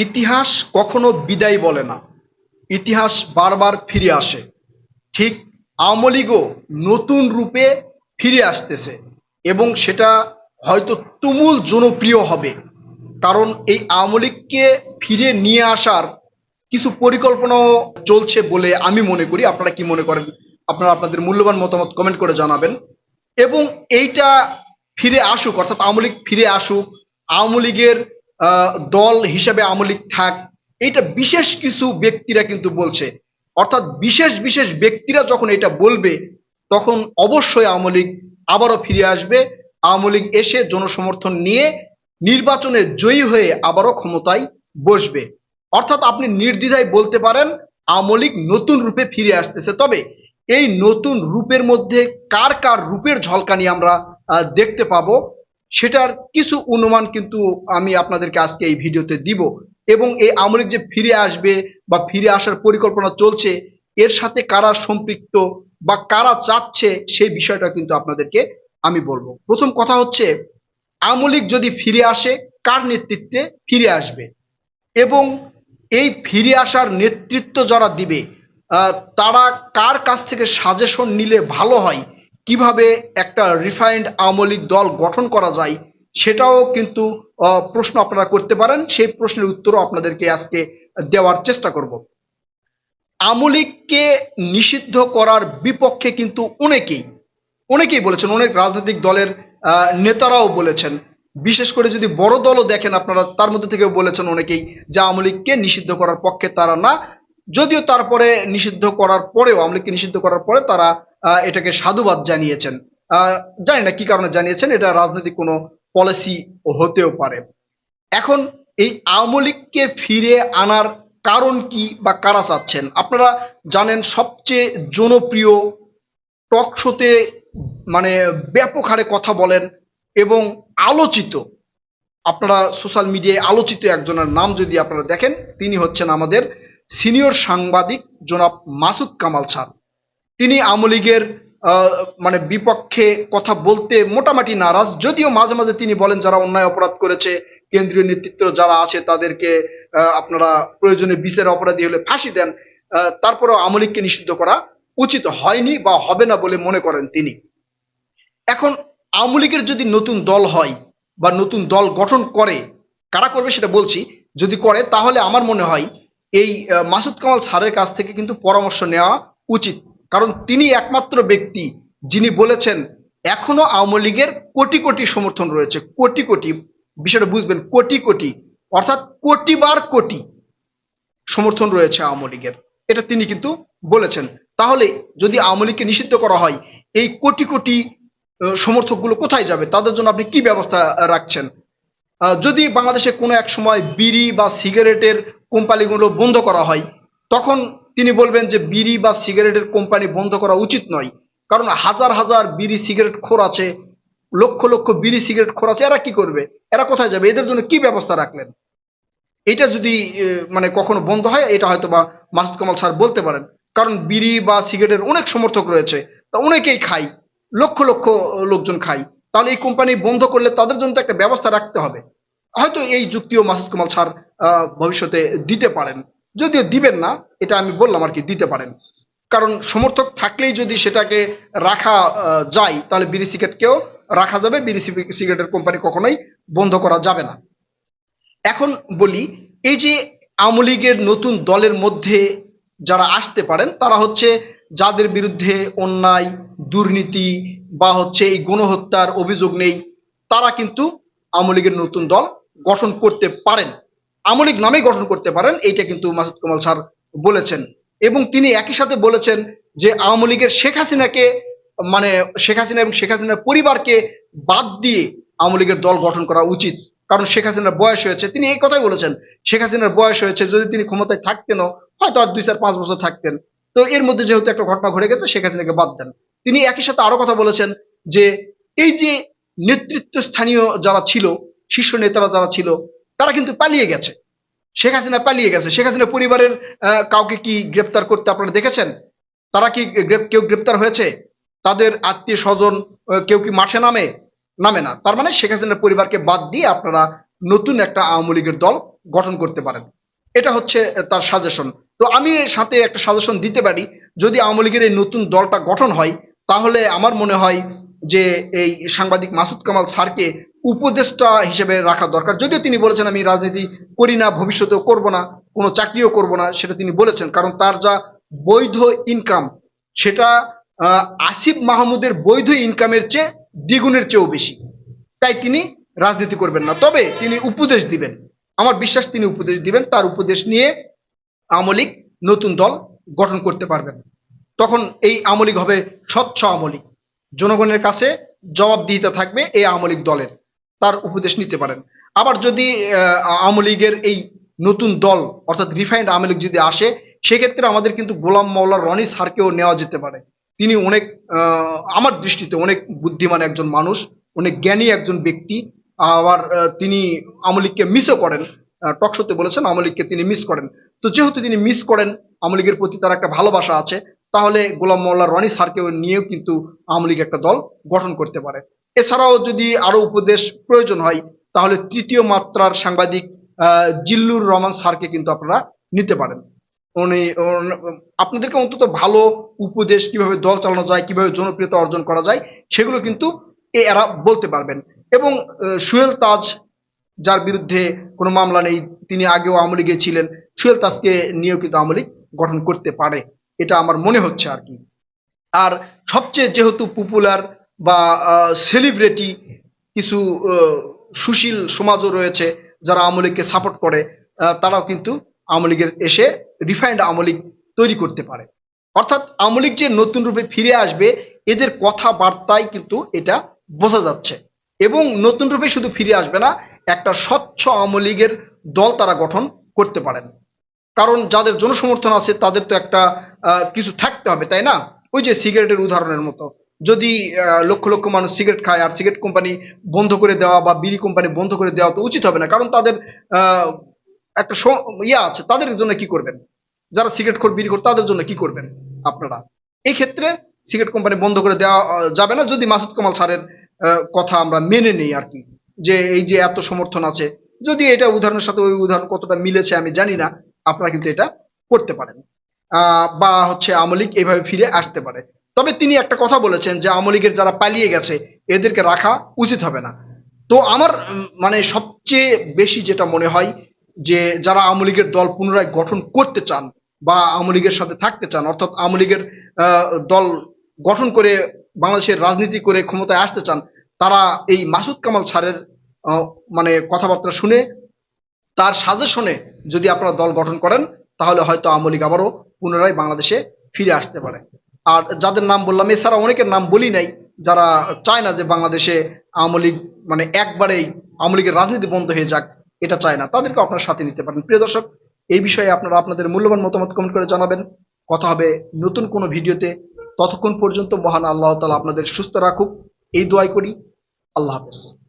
ইতিহাস কখনো বিদায় বলে না। ইতিহাস বারবার ফিরে আসে। ঠিক আওয়ামী নতুন রূপে ফিরে আসতেছে এবং সেটা হয়তো তুমুল জনপ্রিয় হবে। কারণ এই আওয়ামী লীগকে ফিরে নিয়ে আসার কিছু পরিকল্পনাও চলছে বলে আমি মনে করি। আপনারা কি মনে করেন? আপনারা আপনাদের মূল্যবান মতামত কমেন্ট করে জানাবেন। এবং এইটা ফিরে আসুক, অর্থাৎ আওয়ামী ফিরে আসুক, আওয়ামী লীগের দল হিসেবে আওয়ামী লীগ থাক। এটা বিশেষ কিছু ব্যক্তিরা কিন্তু বলছে। অর্থাৎ বিশেষ বিশেষ ব্যক্তিরা যখন এটা বলবে, তখন অবশ্যই আওয়ামী লীগ আবারও ফিরে আসবে। আওয়ামী লীগ এসে জনসমর্থন নিয়ে নির্বাচনে জয়ী হয়ে আবারও ক্ষমতায় বসবে। অর্থাৎ আপনি নির্দ্বিধায় বলতে পারেন আওয়ামী লীগ নতুন রূপে ফিরে আসতেছে। তবে এই নতুন রূপের মধ্যে কার কার রূপের ঝলকানি আমরা দেখতে পাবো? সেটার কিছু অনুমান কিন্তু আমি আপনাদেরকে আজকে এই ভিডিওতে দিব এবং এই আমলিক যে ফিরে আসবে বা ফিরে আসার পরিকল্পনা চলছে, এর সাথে কারা সম্পৃক্ত বা কারা চাচ্ছে সেই বিষয়টা কিন্তু আপনাদেরকে আমি বলব। প্রথম কথা হচ্ছে, আমলিক যদি ফিরে আসে, কার নেতৃত্বে ফিরে আসবে? এবং এই ফিরে আসার নেতৃত্ব যারা দিবে তারা কার কাছ থেকে সাজেশন নিলে ভালো হয়? কীভাবে একটা রিফাইন্ড আওয়ামী দল গঠন করা যায় সেটাও কিন্তু প্রশ্ন আপনারা করতে পারেন। সেই প্রশ্নের উত্তরও আপনাদেরকে আজকে দেওয়ার চেষ্টা করব। আওয়ামী লীগকে নিষিদ্ধ করার বিপক্ষে কিন্তু অনেকেই অনেকেই বলেছেন, অনেক রাজনৈতিক দলের নেতারাও বলেছেন। বিশেষ করে যদি বড় দলও দেখেন আপনারা, তার মধ্যে থেকেও বলেছেন অনেকেই যে আওয়ামী লীগকে নিষিদ্ধ করার পক্ষে তারা না। যদিও তারপরে নিষিদ্ধ করার পরেও আওয়ামী লীগকে নিষিদ্ধ করার পরে তারা এটাকে সাধুবাদ জানিয়েছেন। জানি না কি কারণে জানিয়েছেন, এটা রাজনৈতিক কোনো পলিসি হতেও পারে। এখন এই আওয়ামী ফিরে আনার কারণ কি বা কারা চাচ্ছেন? আপনারা জানেন সবচেয়ে জনপ্রিয় টক শোতে মানে ব্যাপক হারে কথা বলেন এবং আলোচিত, আপনারা সোশ্যাল মিডিয়ায় আলোচিত একজনের নাম যদি আপনারা দেখেন, তিনি হচ্ছেন আমাদের সিনিয়র সাংবাদিক জনাব মাসুদ কামাল স্যার। তিনি আওয়ামী লীগের মানে বিপক্ষে কথা বলতে মোটামুটি নারাজ, যদিও মাঝে মাঝে তিনি বলেন যারা অন্যায় অপরাধ করেছে, কেন্দ্রীয় নেতৃত্ব যারা আছে তাদেরকে আপনারা প্রয়োজনে বিচার অপরাধী হলে ফাঁসি দেন তারপরেও আওয়ামী লীগকে নিষিদ্ধ করা উচিত হয়নি বা হবে না বলে মনে করেন তিনি। এখন আওয়ামী লীগের যদি নতুন দল হয় বা নতুন দল গঠন করে, কারা করবে সেটা বলছি, যদি করে তাহলে আমার মনে হয় এই মাসুদ কামাল স্যারের কাছ থেকে কিন্তু পরামর্শ নেওয়া উচিত। কারণ তিনি একমাত্র ব্যক্তি যিনি বলেছেন, এখনও আওয়ামী লীগের কোটি কোটি সমর্থন রয়েছে, কোটি কোটি, বিষয়টা বুঝবেন, কোটি কোটি, অর্থাৎ কোটি বার কোটি সমর্থন রয়েছে আওয়ামী লীগের। এটা তিনি কিন্তু বলেছেন। তাহলে যদি আওয়ামী লীগকে নিষিদ্ধ করা হয়, এই কোটি কোটি সমর্থকগুলো কোথায় যাবে? তাদের জন্য আপনি কি ব্যবস্থা রাখছেন? যদি বাংলাদেশে কোনো এক সময় বিড়ি বা সিগারেটের কোম্পানিগুলো বন্ধ করা হয়, তখন তিনি বলবেন যে বিড়ি বা সিগারেটের কোম্পানি বন্ধ করা উচিত নয়। কারণ হাজার হাজার বিড়ি সিগারেট খোর আছে, লক্ষ লক্ষ বিড়ি সিগারেট খোর আছে, এরা কি করবে? এরা কোথায় যাবে? এদের জন্য কি ব্যবস্থা রাখলেন? এটা যদি মানে কখনো বন্ধ হয়, এটা হয়তো বা মাসুদ কামাল স্যার বলতে পারেন। কারণ বিড়ি বা সিগারেটের অনেক সমর্থক রয়েছে, তা অনেকেই খায়, লক্ষ লক্ষ লোকজন খায়। তাহলে এই কোম্পানি বন্ধ করলে তাদের জন্য একটা ব্যবস্থা রাখতে হবে। হয়তো এই যুক্তিও মাসুদ কামাল স্যার ভবিষ্যতে দিতে পারেন। যদিও দিবেন না, এটা আমি বললাম আর কি, দিতে পারেন। কারণ সমর্থক থাকলেই যদি সেটাকে রাখা যায়, তাহলে বিড়ি সিগারেটকেও রাখা যাবে, বিড়ি সিগারেটের কোম্পানি কখনোই বন্ধ করা যাবে না। এখন বলি, এই যে আওয়ামী লীগের নতুন দলের মধ্যে যারা আসতে পারেন, তারা হচ্ছে যাদের বিরুদ্ধে অন্যায়, দুর্নীতি বা হচ্ছে এই গণহত্যার অভিযোগ নেই, তারা কিন্তু আওয়ামী লীগের নতুন দল গঠন করতে পারেন। আওয়ামী লীগ নামে গঠন করতে পারেন, এইটা কিন্তু মাসুদ কামাল স্যার বলেছেন। এবং তিনি একই সাথে বলেছেন যে আওয়ামী লীগের শেখ হাসিনাকে মানে শেখ হাসিনা এবং শেখ হাসিনার পরিবারকে বাদ দিয়ে আওয়ামী লীগের দল গঠন করা উচিত। কারণ শেখ হাসিনার বয়স হয়েছে, তিনি এই কথাই বলেছেন, শেখ হাসিনার বয়স হয়েছে, যদি তিনি ক্ষমতায় থাকতেনও, হয়তো আর দুই চার পাঁচ বছর থাকতেন। তো এর মধ্যে যেহেতু একটা ঘটনা ঘটে গেছে, শেখ হাসিনাকে বাদ দেন। তিনি একই সাথে আরও কথা বলেছেন যে এই যে নেতৃত্ব স্থানীয় যারা ছিল, শীর্ষ নেতারা যারা ছিল তারা কিন্তু পালিয়ে গেছে। শেখ হাসিনা পালিয়ে গেছে। শেখ হাসিনা পরিবারের কাউকে কি গ্রেপ্তার করতে আপনারা দেখেছেন? তারা কি কেউ গ্রেপ্তার হয়েছে? তাদের আত্মীয় স্বজন কেউ কি মাঠে নামে? নামে না। তার মানে শেখ হাসিনার পরিবারকে বাদ দিয়ে আপনারা নতুন একটা আওয়ামী লীগের দল গঠন করতে পারেন। এটা হচ্ছে তার সাজেশন তো আমি সাথে একটা সাজেশন দিতে পারি। যদি আওয়ামী লীগের এই নতুন দলটা গঠন হয়, তাহলে আমার মনে হয় যে এই সাংবাদিক মাসুদ কামাল স্যারকে উপদেষ্টা হিসেবে রাখা দরকার। যদিও তিনি বলেছেন, আমি রাজনীতি করি না, ভবিষ্যতেও করব না, কোনো চাকরিও করব না, সেটা তিনি বলেছেন। কারণ তার যা বৈধ ইনকাম সেটা আসিফ মাহমুদের বৈধ ইনকামের চেয়ে দ্বিগুণের চেয়েও বেশি। তাই তিনি রাজনীতি করবেন না। তবে তিনি উপদেশ দিবেন। আমার বিশ্বাস, তিনি উপদেশ দিবেন। তার উপদেশ নিয়ে আমলিক নতুন দল গঠন করতে পারবেন। তখন এই আমলিক হবে স্বচ্ছ আওয়ামী লীগ। জনগণের কাছে জবাবদিহিতা থাকবে এই আওয়ামী লীগ দলের। তার উপদেশ নিতে পারেন। আবার যদি আওয়ামী লীগের এই নতুন দল, অর্থাৎ রিফাইন্ড আওয়ামী লীগ যদি আসে, সেক্ষেত্রে আমাদের কিন্তু গোলাম মাওলা রনি সারকেও নেওয়া যেতে পারে। তিনি অনেক আমার দৃষ্টিতে অনেক বুদ্ধিমান একজন মানুষ, অনেক জ্ঞানী একজন ব্যক্তি। আবার তিনি আওয়ামী লীগকে মিসও করেন। টকশোতে বলেছেন, আওয়ামী লীগকে তিনি মিস করেন। তো যেহেতু তিনি মিস করেন, আওয়ামী লীগের প্রতি তার একটা ভালোবাসা আছে তাহলে গোলাম মোল্লা রনি স্যারকেও নিয়েও কিন্তু আওয়ামী লীগ একটা দল গঠন করতে পারে। এছাড়াও যদি আরও উপদেশ প্রয়োজন হয়, তাহলে তৃতীয় মাত্রার সাংবাদিক জিল্লুর রহমান স্যারকে কিন্তু আপনারা নিতে পারেন। উনি আপনাদেরকে অন্তত ভালো উপদেশ কীভাবে দল চালানো যায়, কীভাবে জনপ্রিয়তা অর্জন করা যায়, সেগুলো কিন্তু এ এরা বলতে পারবেন। এবং সুহেল তাজ, যার বিরুদ্ধে কোনো মামলা নেই, তিনি আগেও আওয়ামী লীগে ছিলেন সুহেল তাজকে নিয়েও কিন্তু আওয়ামী লীগ গঠন করতে পারে। এটা আমার মনে হচ্ছে আর কি। আর সবচেয়ে যেহেতু পপুলার বা সেলিব্রিটি কিছু সুশীল সমাজও রয়েছে যারা আওয়ামী লীগকে সাপোর্ট করে তারাও কিন্তু আওয়ামী লীগের এসে রিফাইন্ড আওয়ামী লীগ তৈরি করতে পারে। অর্থাৎ আওয়ামী লীগ যে নতুন রূপে ফিরে আসবে, এদের কথাবার্তায় কিন্তু এটা বোঝা যাচ্ছে। এবং নতুন রূপে শুধু ফিরে আসবে না, একটা স্বচ্ছ আওয়ামী লীগের দল তারা গঠন করতে পারেন। কারণ যাদের জনসমর্থন আছে, তাদের তো একটা কিছু থাকতে হবে, তাই না? ওই যে সিগারেটের উদাহরণের মতো। যদি লক্ষ লক্ষ মানুষ সিগারেট খায় আর সিগারেট কোম্পানি বন্ধ করে দেওয়া বা বিড়ি কোম্পানি বন্ধ করে দেওয়া তো উচিত হবে না, কারণ তাদের একটা ইয়ে আছে, তাদের জন্য কি করবেন? যারা সিগারেট খোর, বিড়ি খোর, তাদের জন্য কি করবেন আপনারা? এই ক্ষেত্রে সিগারেট কোম্পানি বন্ধ করে দেওয়া যাবে না যদি মাসুদ কামাল স্যারের কথা আমরা মেনে নেই আর কি। যে এই যে এত সমর্থন আছে, যদি এটা উদাহরণের সাথে ওই উদাহরণ কতটা মিলেছে আমি জানি না আপনারা কিন্তু এটা করতে পারেন। বা হচ্ছে আওয়ামী লীগ এইভাবে ফিরে আসতে পারে। তবে তিনি একটা কথা বলেছেন যে আওয়ামী লীগের যারা পালিয়ে গেছে এদেরকে রাখা উচিত হবে না। তো আমার মানে সবচেয়ে বেশি যেটা মনে হয় যে যারা আওয়ামী লীগের দল পুনরায় গঠন করতে চান বা আওয়ামী লীগের সাথে থাকতে চান অর্থাৎ আওয়ামী লীগের আহ, দল গঠন করে বাংলাদেশের রাজনীতি করে ক্ষমতায় আসতে চান তারা এই মাসুদ কামাল স্যারের আহ, মানে কথাবার্তা শুনে তার সাজেশনে যদি আপনারা দল গঠন করেন, তাহলে হয়তো আওয়ামী লীগ আবারও পুনরায় বাংলাদেশে ফিরে আসতে পারে। আর যাদের নাম বললাম, এছাড়া অনেকের নাম বলি নাই, যারা চায় না যে বাংলাদেশে আওয়ামী লীগ মানে একবারেই আওয়ামী লীগের রাজনীতি বন্ধ হয়ে যাক, এটা চায় না। তাদেরকে আপনার সাথে নিতে পারেন। প্রিয় দর্শক, এই বিষয়ে আপনারা আপনাদের মূল্যবান মতামত কমেন্ট করে জানাবেন। কথা হবে নতুন কোনো ভিডিওতে। ততক্ষণ পর্যন্ত মহান আল্লাহ তালা আপনাদের সুস্থ রাখুক। এই দোয়াই করি। আল্লাহ হাফেজ।